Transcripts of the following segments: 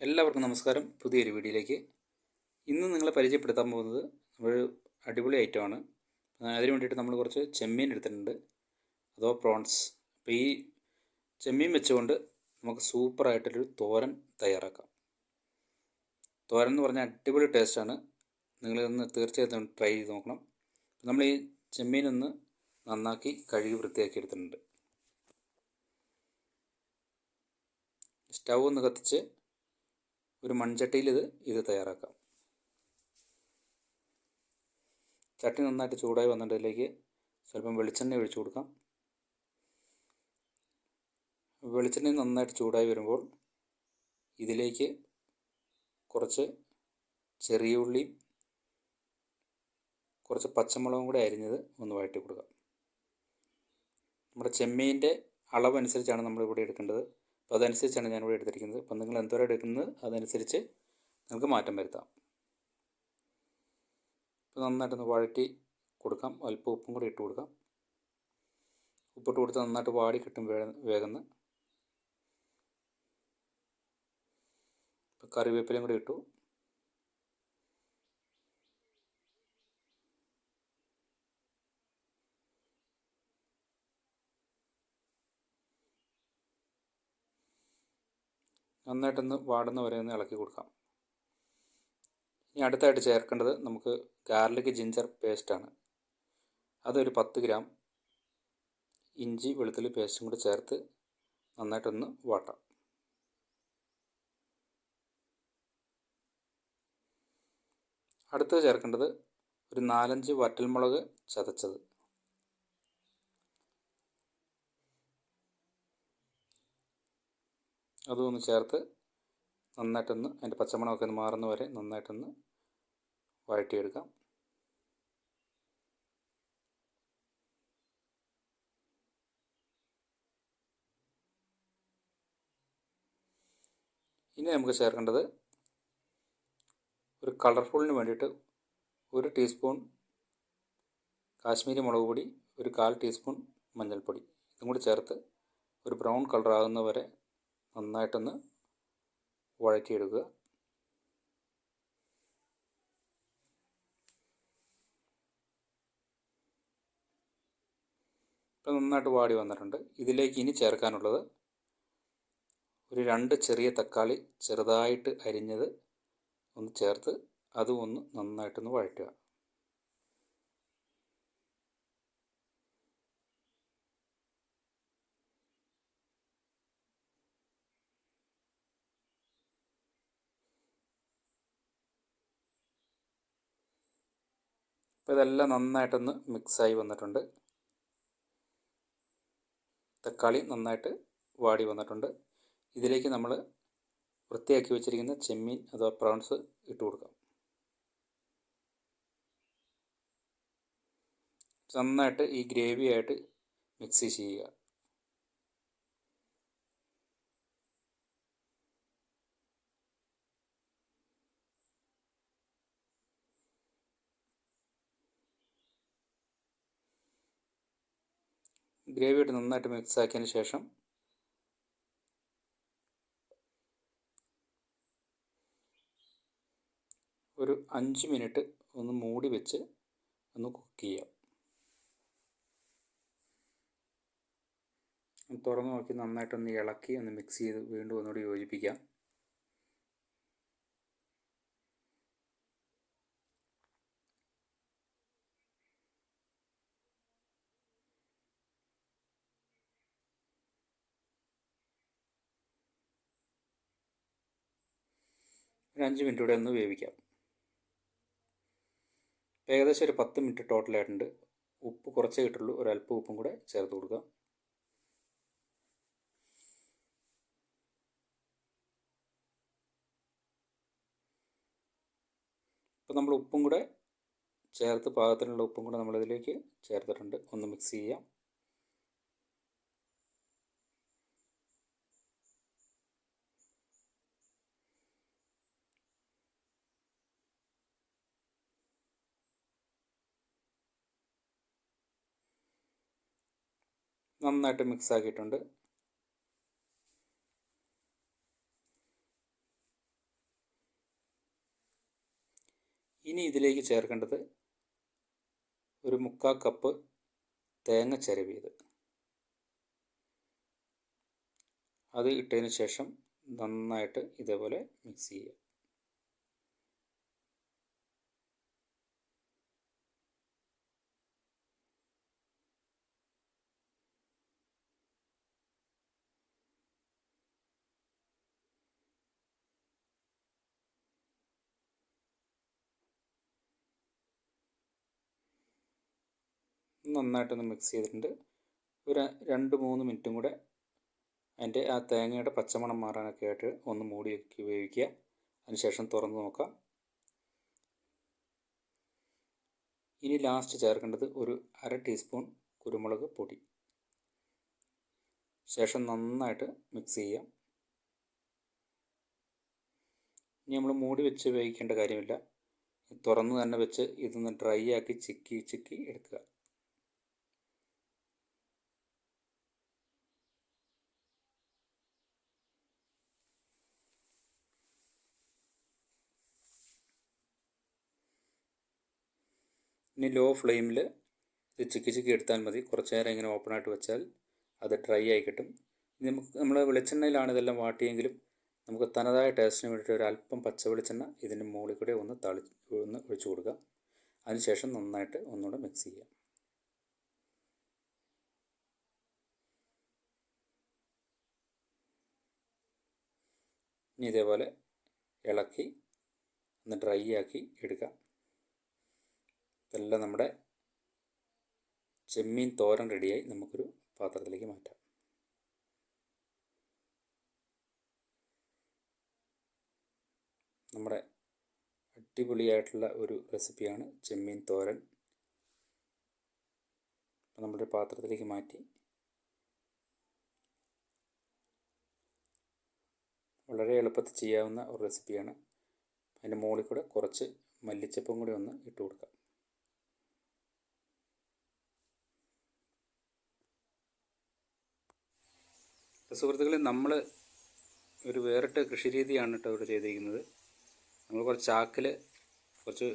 എല്ലാവർക്കും നമസ്കാരം. പുതിയൊരു വീഡിയോയിലേക്ക്. ഇന്ന് നിങ്ങളെ പരിചയപ്പെടുത്താൻ പോകുന്നത് ഒരു അടിപൊളി ഐറ്റമാണ്. അതിന് വേണ്ടിയിട്ട് നമ്മൾ കുറച്ച് ചെമ്മീൻ എടുത്തിട്ടുണ്ട്. അഥവാ പ്രോൺസ്. അപ്പോൾ ഈ ചെമ്മീൻ വെച്ചുകൊണ്ട് നമുക്ക് സൂപ്പറായിട്ടൊരു തോരൻ തയ്യാറാക്കാം. തോരൻ എന്ന് പറഞ്ഞാൽ അടിപൊളി ടേസ്റ്റാണ് നിങ്ങളിന്ന് തീർച്ചയായിട്ടും ട്രൈ ചെയ്ത് നോക്കണം. നമ്മൾ ഈ ചെമ്മീൻ ഒന്ന് നന്നാക്കി കഴുകി വൃത്തിയാക്കി എടുത്തിട്ടുണ്ട്. സ്റ്റൗ ഒന്ന് കത്തിച്ച് ഒരു മൺചട്ടിയിൽ ഇത് ഇത് തയ്യാറാക്കാം. ചട്ടി നന്നായിട്ട് ചൂടായി വന്നിട്ട് ഇതിലേക്ക് സ്വല്പം വെളിച്ചെണ്ണ ഒഴിച്ചു കൊടുക്കാം. വെളിച്ചെണ്ണ നന്നായിട്ട് ചൂടായി വരുമ്പോൾ ഇതിലേക്ക് കുറച്ച് ചെറിയ ഉള്ളിയും കുറച്ച് പച്ചമുളകും കൂടെ അരിഞ്ഞത് ഒന്ന് വഴറ്റി കൊടുക്കാം. നമ്മുടെ ചെമ്മീന്റെ അളവനുസരിച്ചാണ് നമ്മളിവിടെ എടുക്കേണ്ടത്. അപ്പോൾ അതനുസരിച്ചാണ് ഞാനിവിടെ എടുത്തിരിക്കുന്നത്. അപ്പം നിങ്ങൾ എന്തോരം എടുക്കുന്നത് അതനുസരിച്ച് നിങ്ങൾക്ക് മാറ്റം വരുത്താം. ഇപ്പോൾ നന്നായിട്ടൊന്ന് വഴറ്റി കൊടുക്കാം. അല്പം ഉപ്പും കൂടി ഇട്ട് കൊടുക്കാം. ഉപ്പിട്ട് കൊടുത്ത് നന്നായിട്ട് വാടി കിട്ടും വേഗന്ന്. കറിവേപ്പിലയും കൂടി ഇട്ടു. നന്നായിട്ടൊന്ന് വാടുന്ന വരെ ഒന്ന് ഇളക്കി കൊടുക്കാം. ഇനി അടുത്തായിട്ട് ചേർക്കേണ്ടത് നമുക്ക് ഗാർലിക് ജിഞ്ചർ പേസ്റ്റാണ് അതൊരു പത്ത് ഗ്രാം ഇഞ്ചി വെളുത്തുള്ളി പേസ്റ്റും കൂടി ചേർത്ത് നന്നായിട്ടൊന്ന് വാട്ടാം. അടുത്തത് ചേർക്കേണ്ടത് ഒരു നാലഞ്ച് വറ്റൽമുളക് ചതച്ചത്. അതും ഒന്ന് ചേർത്ത് നന്നായിട്ടൊന്ന് അതിന്റെ പച്ചമണമൊക്കെ ഒന്ന് മാറുന്ന വരെ നന്നായിട്ടൊന്ന് വഴറ്റിയെടുക്കാം. ഇനി നമുക്ക് ചേർക്കേണ്ടത് ഒരു കളർഫുള്ളിന് വേണ്ടിയിട്ട് ഒരു ടീസ്പൂൺ കാശ്മീരി മുളക് പൊടി ഒരു കാൽ ടീസ്പൂൺ മഞ്ഞൾപ്പൊടി. ഇതും കൂടി ചേർത്ത് ഒരു ബ്രൗൺ കളർ ആകുന്ന വരെ നന്നായിട്ടൊന്ന് വഴറ്റിയെടുക്കുക. ഇപ്പം നന്നായിട്ട് വാടി വന്നിട്ടുണ്ട്. ഇതിലേക്ക് ഇനി ചേർക്കാനുള്ളത് ഒരു രണ്ട് ചെറിയ തക്കാളി ചെറുതായിട്ട് അരിഞ്ഞത് ഒന്ന് ചേർത്ത് അതും ഒന്ന് നന്നായിട്ടൊന്ന് വഴറ്റുക. അപ്പോൾ ഇതെല്ലാം നന്നായിട്ടൊന്ന് മിക്സായി വന്നിട്ടുണ്ട്. തക്കാളി നന്നായിട്ട് വാടി വന്നിട്ടുണ്ട്. ഇതിലേക്ക് നമ്മൾ വൃത്തിയാക്കി വെച്ചിരിക്കുന്ന ചെമ്മീൻ അഥവാ പ്രോൺസ് ഇട്ട് കൊടുക്കാം. നന്നായിട്ട് ഈ ഗ്രേവിയായിട്ട് മിക്സ് ചെയ്യുക. ഗ്രേവി ഇട്ട് നന്നായിട്ട് മിക്സ് ആക്കിയതിന് ശേഷം ഒരു അഞ്ച് മിനിറ്റ് ഒന്ന് മൂടി വെച്ച് ഒന്ന് കുക്ക് ചെയ്യാം. തുറന്നു നോക്കി നന്നായിട്ടൊന്ന് ഇളക്കി ഒന്ന് മിക്സ് ചെയ്ത് വീണ്ടും ഒന്നുകൂടി യോജിപ്പിക്കാം. ഒരു അഞ്ച് മിനിറ്റ് കൂടെ ഒന്ന് വേവിക്കാം. ഏകദേശം ഒരു പത്ത് മിനിറ്റ് ടോട്ടലായിട്ടുണ്ട്. ഉപ്പ് കുറച്ചേ കിട്ടുള്ളൂ ഒരല്പം ഉപ്പും കൂടെ ചേർത്ത് കൊടുക്കുക ഇപ്പോൾ നമ്മൾ ഉപ്പും കൂടെ ചേർത്ത് പാകത്തിനുള്ള ഉപ്പും കൂടെ നമ്മളിതിലേക്ക് ചേർത്തിട്ടുണ്ട്. ഒന്ന് മിക്സ് ചെയ്യാം. നന്നായിട്ട് മിക്സ് ആക്കിയിട്ടുണ്ട്. ഇനി ഇതിലേക്ക് ചേർക്കേണ്ടത് ഒരു മുക്കാ കപ്പ് തേങ്ങ ചിരവിയത്. അത് ഇട്ടതിന് ശേഷം നന്നായിട്ട് ഇതേപോലെ മിക്സ് ചെയ്യുക. നന്നായിട്ടൊന്ന് മിക്സ് ചെയ്തിട്ടുണ്ട്. ഒരു രണ്ട് മൂന്ന് മിനിറ്റും കൂടെ അതിന്റെ ആ തേങ്ങയുടെ പച്ചമണം മാറാനൊക്കെ ആയിട്ട് ഒന്ന് മൂടി വെക്കി വേവിക്കുക. അതിനുശേഷം തുറന്ന് നോക്കാം. ഇനി ലാസ്റ്റ് ചേർക്കേണ്ടത് ഒരു അര ടീസ്പൂൺ കുരുമുളക് പൊടി. ശേഷം നന്നായിട്ട് മിക്സ് ചെയ്യാം ഇനി നമ്മൾ മൂടി വെച്ച് വേവിക്കേണ്ട കാര്യമില്ല. തുറന്ന് തന്നെ വെച്ച് ഇതൊന്ന് ഡ്രൈ ആക്കി ചിക്കി ചിക്കി എടുക്കുക. ഇനി ലോ ഫ്ലെയിമിൽ ഇത് ചിക്കി ചിക്കി എടുത്താൽ മതി. കുറച്ച് നേരം ഇങ്ങനെ ഓപ്പൺ ആയിട്ട് വെച്ചാൽ അത് ഡ്രൈ ആയി കിട്ടും. നമുക്ക് നമ്മൾ വെളിച്ചെണ്ണയിലാണ് ഇതെല്ലാം വാട്ടിയെങ്കിലും നമുക്ക് തനതായ ടേസ്റ്റിന് വേണ്ടിയിട്ട് ഒരു അല്പം പച്ച വെളിച്ചെണ്ണ ഇതിന്റെ മുകളിൽ കൂടെ ഒന്ന് തളി ഒന്ന് ഒഴിച്ചു കൊടുക്കുക. അതിനുശേഷം നന്നായിട്ട് ഒന്നുകൂടെ മിക്സ് ചെയ്യാം ഇനി ഇതേപോലെ ഇളക്കി ഒന്ന് ഡ്രൈ ആക്കി എടുക്കുക. ഇതെല്ലാം നമ്മുടെ ചെമ്മീൻ തോരൻ റെഡിയായി നമുക്കൊരു പാത്രത്തിലേക്ക് മാറ്റാം. നമ്മുടെ അടിപൊളിയായിട്ടുള്ള ഒരു റെസിപ്പിയാണ് ചെമ്മീൻ തോരൻ. നമ്മുടെ പാത്രത്തിലേക്ക് മാറ്റി വളരെ എളുപ്പത്തിൽ ചെയ്യാവുന്ന ഒരു റെസിപ്പിയാണ്. അതിന്റെ മുകളിൽ കൂടെ കുറച്ച് മല്ലിച്ചപ്പും കൂടി ഒന്ന് ഇട്ട് കൊടുക്കാം. സുഹൃത്തുക്കളെ നമ്മൾ ഒരു വേറിട്ട കൃഷി രീതിയാണ് കേട്ടോ ഇവിടെ ചെയ്തിരിക്കുന്നത്. നമ്മൾ കുറച്ച് ചാക്കിൽ കുറച്ച്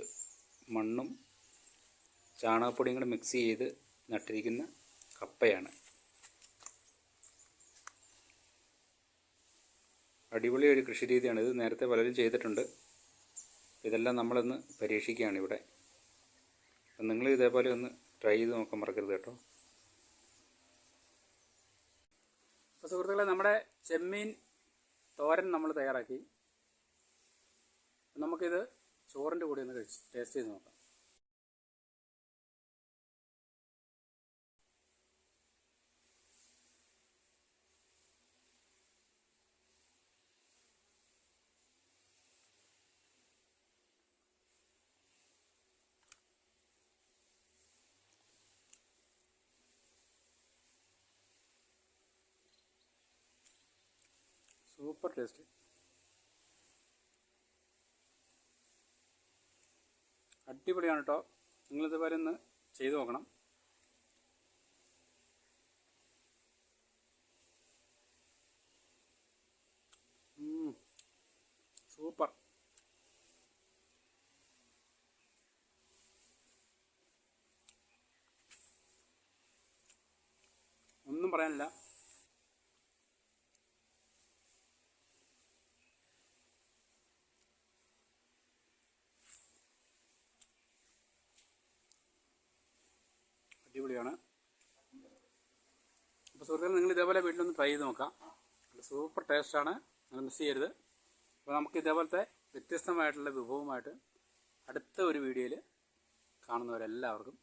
മണ്ണും ചാണകപ്പൊടിയും കൂടെ മിക്സ് ചെയ്ത് നട്ടിരിക്കുന്ന കപ്പയാണ്. അടിപൊളി ഒരു കൃഷി രീതിയാണ് ഇത് നേരത്തെ പലരും ചെയ്തിട്ടുണ്ട്. ഇതെല്ലാം നമ്മളൊന്ന് പരീക്ഷിക്കുകയാണ് ഇവിടെ. നിങ്ങൾ ഇതേപോലെ ഒന്ന് ട്രൈ ചെയ്ത് നോക്കാൻ മറക്കരുത് കേട്ടോ. അപ്പോൾ സുഹൃത്തുക്കളെ നമ്മുടെ ചെമ്മീൻ തോരൻ നമ്മൾ തയ്യാറാക്കി. നമുക്കിത് ചോറിന്റെ കൂടെ ഒന്ന് കഴിച്ച് ടേസ്റ്റ് ചെയ്ത് നോക്കാം. Super taste. അടിപൊളിയാണ് കേട്ടോ നിങ്ങളിതുപോലെ ഒന്ന് ചെയ്തു നോക്കണം. സൂപ്പർ. ഒന്നും പറയാനില്ല. അടിപൊളിയാണ്. അപ്പോൾ സുഹൃത്തുക്കൾ നിങ്ങൾ ഇതേപോലെ വീട്ടിലൊന്ന് ട്രൈ ചെയ്ത് നോക്കാം. സൂപ്പർ ടേസ്റ്റാണ് നിങ്ങൾ മിസ് ചെയ്യരുത്. അപ്പോൾ നമുക്ക് ഇതേപോലത്തെ വ്യത്യസ്തമായിട്ടുള്ള വിഭവമായിട്ട് അടുത്ത ഒരു വീഡിയോയിൽ കാണുന്നവരെല്ലാവർക്കും